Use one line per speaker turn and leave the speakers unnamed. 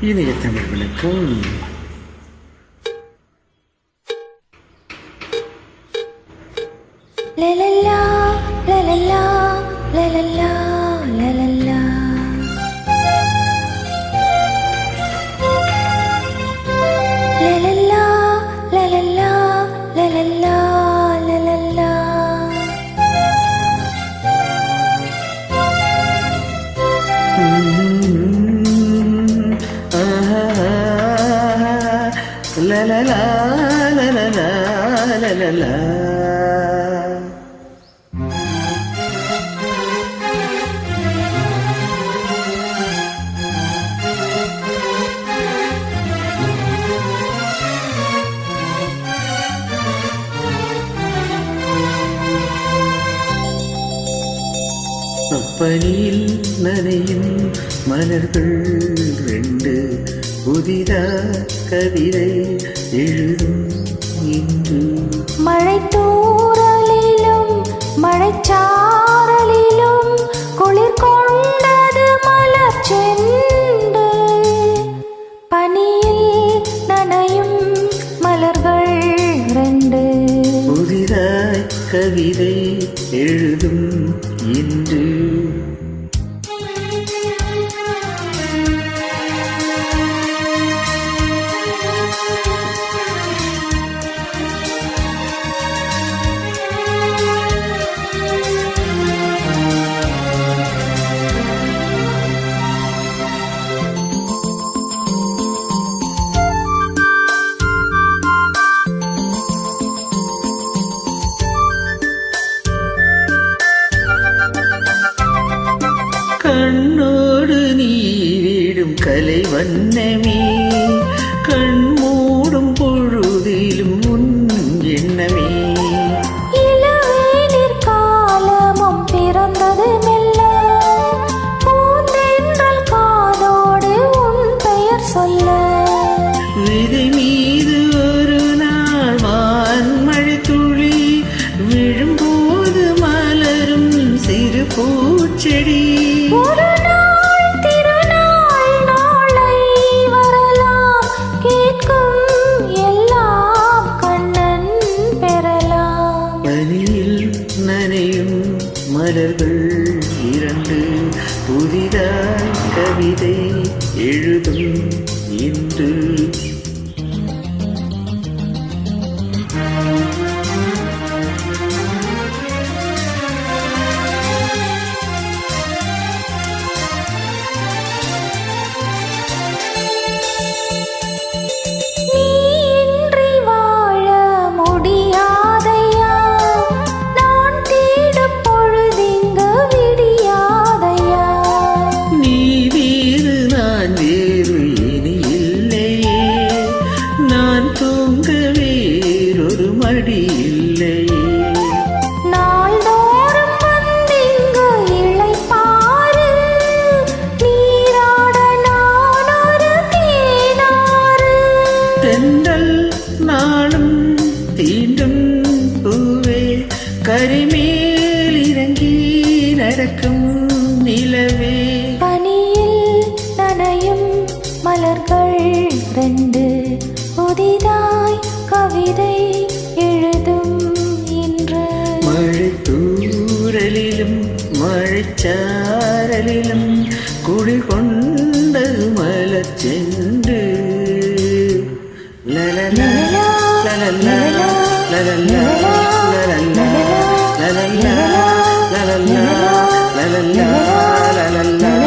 இணைய தமிழ் விளக்கம்
La la la, la la la, la la la, la la la. La
லலலா, நனையும் மலர்கள் ரெண்டு புதிதா கவிதை எழுதும் இன்று.
மழை தூறலிலும் மழைச்சாரலிலும் குளிர் கொண்டது மலர் செண்டு பனியில் நனையும் மலர்கள் ரெண்டு
புதிதாய் கவிதை எழுதும் இன்று. நனையும் மலர்கள் இரண்டு புதிதாய் கவிதை
ரெண்டு புதிதாய் கவிதை எழுதும் இன்று
மழை தூரலிலும் மழைச்சாரலிலும் குளிர் கொண்டது மலர் சென்று லலலா, லலலா, லலலா, லலலா, லலலா, லலலா, லலலா,